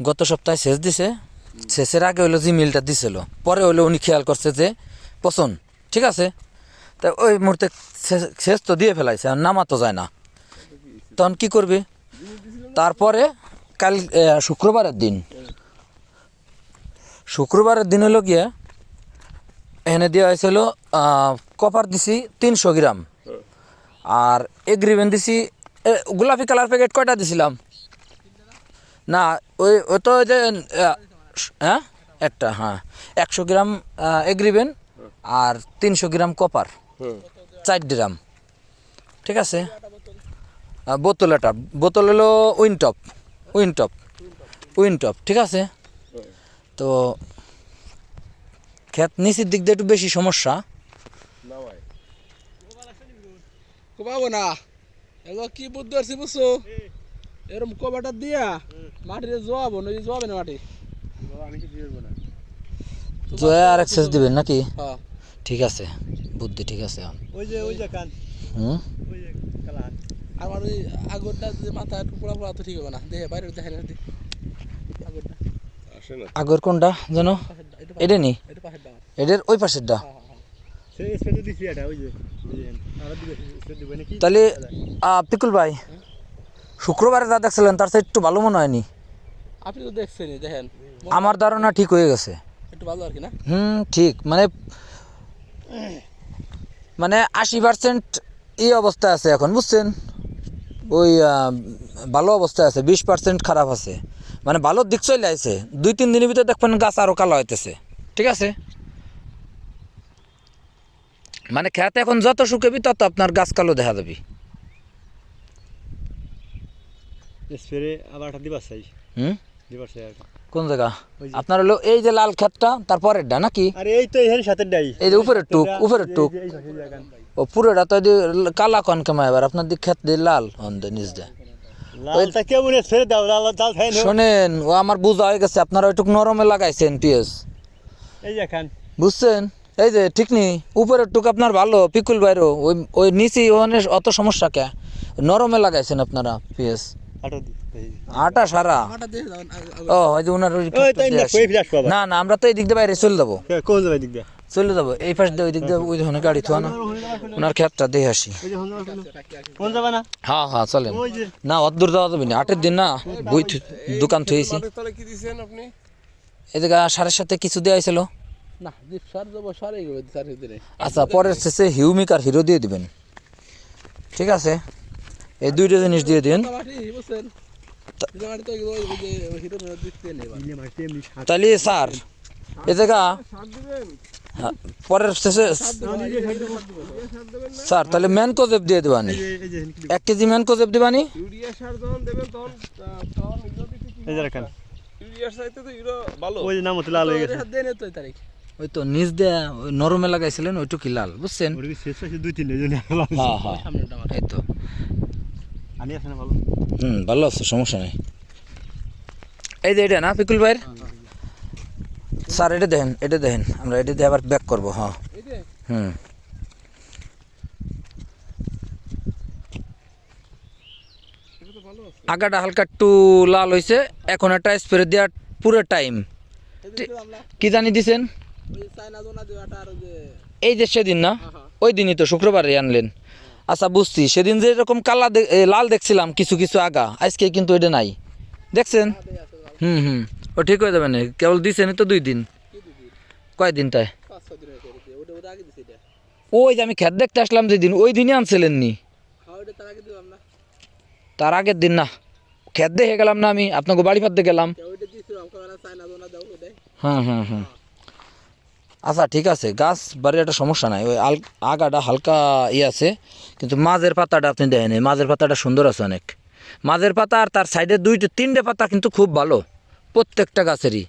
গত সপ্তাহে সেচ দিছে। সেচের আগে হলো যে মিলটা দিছিল। পরে হলো উনি খেয়াল করছে যে পছন্দ ঠিক আছে? তা ওই মুহূর্তে সেচ তো দিয়ে ফেলাইছে, আর নামা তো যায় না। তখন কি করবে? তারপরে কাল শুক্রবারের দিন। শুক্রবারের দিন হলো গিয়ে এনে দেওয়া হয়েছিল কপার দিছি তিনশো গ্রাম। আর এগ্রিমেন্ট দিছি গোলাপি কালার প্যাকেট কয়টা দিছিলাম? না ওই ও তো ওই যে হ্যাঁ একটা হ্যাঁ। একশো গ্রাম এগ্রিবেন আর তিনশো গ্রাম কপার। চার গ্রাম ঠিক আছে? বোতল এটা। বোতল হলো উইনটপ উইনটপ উইনটপ ঠিক আছে? তো ক্ষেত নিচের দিক দিয়ে একটু বেশি সমস্যা। না কি বুদ্ধি আসছি বুঝছ? এরকম কবাটা দিয়া মাটিতে জোয়াবো নই জোয়াবে না মাটি। জয়া আর এক্সেস দিবেন নাকি? হ্যাঁ। ঠিক আছে বুদ্ধি ঠিক আছে ওই যে ওই যে কান। হুম? ওই যে কালান আমার ওই আগরটা যে মাথা একটু পোড়া পোড়া তো ঠিক হবে না। দেখে বাইরে দেখে না দি। আগরটা। আগের কোনটা পাশেরটা, এটা নি। এটার ওই পাশেরটা হ্যাঁ, হ্যাঁ, হ্যাঁ। দিছি এটা ওই যে আর দিবে স্পেড দিবে নাকি? তাহলে পিকুল ভাই শুক্রবারে যা দেখছিলেন তার চেয়ে একটু ভালো মনে হয়নি। আপনি তো দেখছেন দেখেন। আমার ধারণা ঠিক হয়ে গেছে। একটু ভালো আর কি না? হুম ঠিক। মানে মানে আশি পার্সেন্ট এই অবস্থা আছে এখন বুঝছেন? ওই ভালো অবস্থায় আছে বিশ পার্সেন্ট খারাপ আছে। মানে ভালো দিক চলে আছে দুই তিন দিনের ভিতরে দেখবেন গাছ আরও কালো হইতেছে। ঠিক আছে? মানে খেতে এখন যত শুকাবি তত আপনার গাছ কালো দেখা যাবে। স্প্রে আবার একটা দিবার চাই। হুম? দিবার চাই আর কোন জায়গা? আপনার হলো এই যে লাল ক্ষেতটা তারপরেরটা নাকি? আরে এই তো এর সাথে ডাই এই যে উপরের টুক উপরের টুক। ও পুরোটা তো কালা কন কেমন এবার? আপনার দিক ক্ষেত দিয়ে লাল হন দে নিজ দে শোনেন ও আমার বোঝা হয়ে গেছে আপনারা ওইটুক নরমে লাগাইছেন পিএস এই বুঝছেন? এই যে ঠিক নি উপরের টুক আপনার ভালো পিকুল বাইরও ওই ওই নিচে অত সমস্যা কে? নরমে লাগাইছেন আপনারা পিএস আটো সারা? ও ওই যে ওনার ওই না না না আমরা তো এই দিক দিয়ে বাইরে চলে যাব। কে, কোন যাবে দিক দিয়ে? চলে যাব। এই পাশ দিয়ে ওই দিক দিয়ে ওই ধরনের গাড়ি থোয়া না। ওনার ক্ষেতটা দিয়ে আসি। ওই যে হন্দ কোন যাবে না? হ্যাঁ হ্যাঁ চলেন। না অত দূর যাওয়া যাবে না। আটের দিন না বই দোকান থুয়েছি। তাহলে কি দিছেন আপনি? এদিকে সারের সাথে কিছু দেওয়া হয়েছিল? আচ্ছা পরের শেষে হিউমিক আর হিরো দিয়ে দিবেন। ঠিক আছে? এই দুইটা জিনিস দিয়ে দিন। তাহলে স্যার এ জায়গা হ্যাঁ, পরের শেষে স্যার তাহলে ম্যান কোজেব দিয়ে দেবানি। এক কেজি ম্যান কোজেব দিবানি। ওই তো দেয়া নরমে লাগাইছিলেন ওইটুকি লাল বুঝছেন? দুই তিন এই তো। হুম ভালো আছে সমস্যা নেই। এই যে এটা না পিকুল ভাইয়ের? স্যার এটা দেখেন এটা দেখেন। আমরা এটা দিয়ে আবার ব্যাক করব হ্যাঁ। এই হুম। এটা তো ভালো আছে। আগাটা হালকা একটু লাল হয়েছে এখন একটা স্প্রে দেওয়ার পুরো টাইম কি জানি দিছেন? এই যে সেদিন না? হ্যাঁ, হ্যাঁ। ওই দিনই তো শুক্রবারে আনলেন। আচ্ছা বুঝছি। সেদিন যে এরকম কালা লাল দেখছিলাম কিছু কিছু আগা, আজকে কিন্তু এটা নাই। দেখছেন। হুম হুম। ও ঠিক হয়ে যাবে না, কেবল দিছেন তো দুই দিন। কয়দিন তাই? ওই যে আমি খেত দেখতে আসলাম যেদিন, ওই দিনই আনছিলেন নি। হ্যাঁ তার আগের দিন না। খেত দেখে গেলাম না আমি, আপনাকে বাড়ি ফাঁদতে গেলাম। হ্যাঁ হ্যাঁ দিছিল আচ্ছা ঠিক আছে, গাছ বাড়ির একটা সমস্যা নাই, ওই আগাটা হালকা ইয়ে আছে, কিন্তু মাঝের পাতাটা আপনি দেখেন, এই মাঝের পাতাটা সুন্দর আছে অনেক। মাঝের পাতা আর তার সাইডে দুইটা, তিনটে পাতা কিন্তু খুব ভালো, প্রত্যেকটা গাছেরই।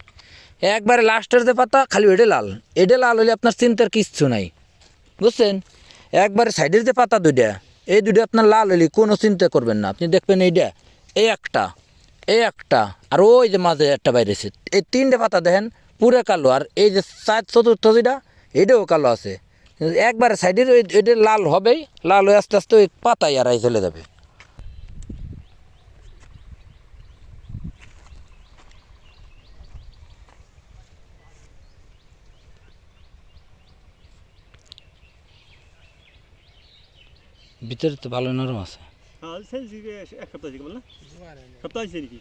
একবারে লাস্টের যে পাতা, খালি এডে লাল। এডে লাল হলে আপনার চিন্তার কিচ্ছু নাই, বুঝছেন? একবারে সাইডের যে পাতা দুইটা, এই দুইটা আপনার লাল হলে কোনো চিন্তা করবেন না। আপনি দেখবেন এইটা, এই একটা এই একটা, আর ওই যে মাঝে একটা বাইরেছে। এই তিনটে পাতা দেখেন পুরো কালো। আর এই যে চার চতুর্থ যেটা এটাও কালো আছে। একবারে সাইডের ওই এটা লাল হবেই লাল হয়ে আস্তে আস্তে ওই পাতায় আড়াই চলে যাবে। ভিতরে তো ভালো নরম আছে। সপ্তাহ আছে নাকি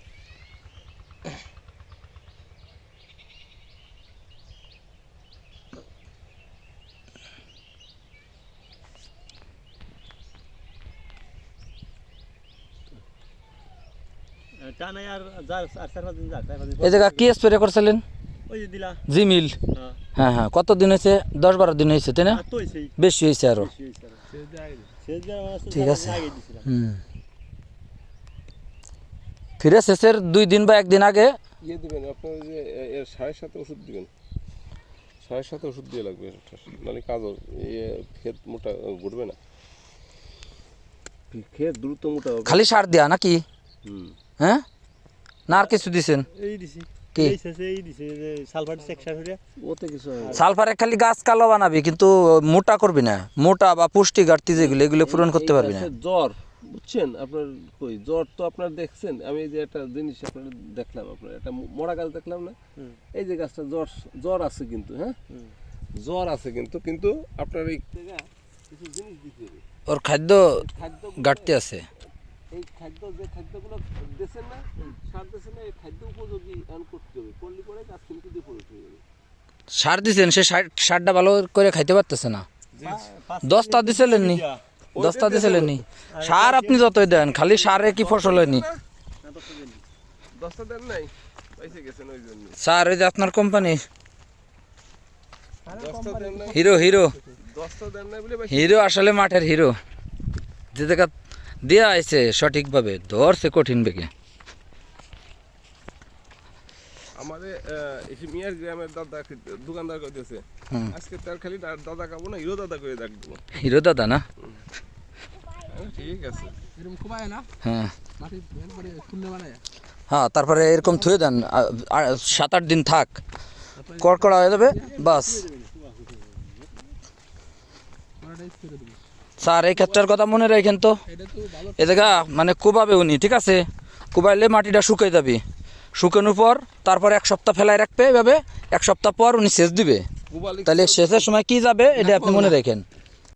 টানাই আর যা আর চার পাঁচ দিন যাক চার পাঁচ দিন এই জায়গা কি স্প্রে করছিলেন? ওই যে দিলা। জিমিল হ্যাঁ। হ্যাঁ হ্যাঁ। কত দিন হয়েছে? দশ বারো দিন হয়েছে তাই না? আর তো সেই বেশি হয়েছে ঠিক আছে। দিছিলাম। হুম। ফিরে শেষের দুই দিন বা একদিন আগে। ইয়ে দিবেন আপনার ওই যে এ- এর সাড়ে সাথে ওষুধ দিবেন। সাড়ে সাথে ওষুধ দিয়ে লাগবে এটা। নাহলে কাজও ইয়ে ক্ষেত মোটা ঘুরবে না। ক্ষেত দ্রুত মোটা হবে। খালি সার দেয়া নাকি? হুম। হ্যাঁ? না আর কিছু দিছেন? কি? সালফার খালি গাছ কালো বানাবি কিন্তু মোটা করবি না। মোটা বা পুষ্টি ঘাটতি যেগুলো এগুলো পূরণ করতে পারবি না। জ্বর বুঝছেন? আপনার কই জ্বর তো আপনার দেখছেন? আমি এই যে একটা জিনিস আপনার দেখলাম আপনার একটা মরা গাছ দেখলাম না? এই যে গাছটা জ্বর জ্বর আছে কিন্তু হ্যাঁ? জ্বর আছে কিন্তু কিন্তু আপনার এই কিছু জিনিস দিতে হবে। ওর খাদ্য ঘাটতি আছে। এই খাদ্য যে খাদ্যগুলো দিয়েছেন না সার দিয়েছেন না এই খাদ্য উপযোগী এমন করতে হবে। করলে পরে গাছ কিন্তু দিয়ে পড়ে হয়ে যাবে। সার দিছেন সে সারটা ভালো করে খাইতে পারতেছে না। দশটা দিছিলেন নি দশটা দিছিলেন নি সার আপনি যতই দেন খালি সারে কি ফসল হয়নি। দশটা দেন নাই পয়সা গেছেন ওই জন্য। স্যার ওই যে আপনার কোম্পানি। Hero hero. হিরো আসলে মাঠের হিরো। যে জায়গা দেওয়া আছে সঠিকভাবে ধরছে কঠিন বেগে। আমাদের মিয়ার গ্রামের দাদা দোকানদার কইতেছে আজকে তার খালি দাদা খাব না হিরো দাদা করে ডাকবো হিরো দাদা না? হ্যাঁ, ঠিক আছে। এরকম কোবায় না? হ্যাঁ। মাটি বানায় হ্যাঁ তারপরে এরকম থুয়ে দেন সাত আট দিন থাক। কড়কড়া হয়ে যাবে বাস। স্যার এই ক্ষেত্রের কথা মনে রাখেন তো। এ জায়গা মানে কুবাবে উনি ঠিক আছে? কুবাইলে মাটিটা শুকাই যাবে। শুকানোর পর তারপর এক সপ্তাহ ফেলায় রাখবে এভাবে। এক সপ্তাহ পর উনি সেচ দিবে। তাহলে সেচের সময় কি যাবে এটা আপনি মনে রাখেন।